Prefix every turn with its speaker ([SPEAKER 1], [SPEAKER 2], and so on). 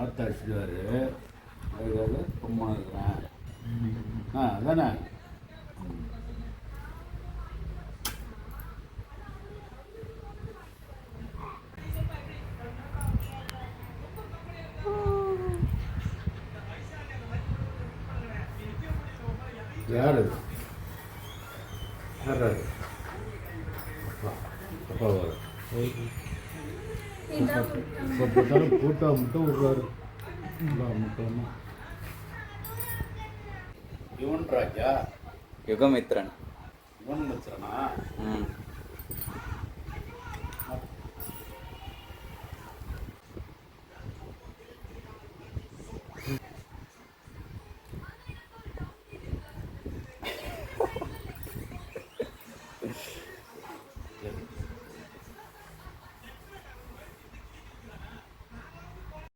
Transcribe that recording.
[SPEAKER 1] ஆற்று அடிச்சிடுவார் அதுக்காக சும்மா இருக்கிறேன். ஆ அதானே? யார்? அது யார் அது அப்பா அப்பா வர எப்போட்டாலும் போட்டா மட்டும் விடுறாரு. இவன் ராஜா.
[SPEAKER 2] யுகமித்ரன்.
[SPEAKER 1] இவன் மித்ரனா?
[SPEAKER 2] ம். Yeah.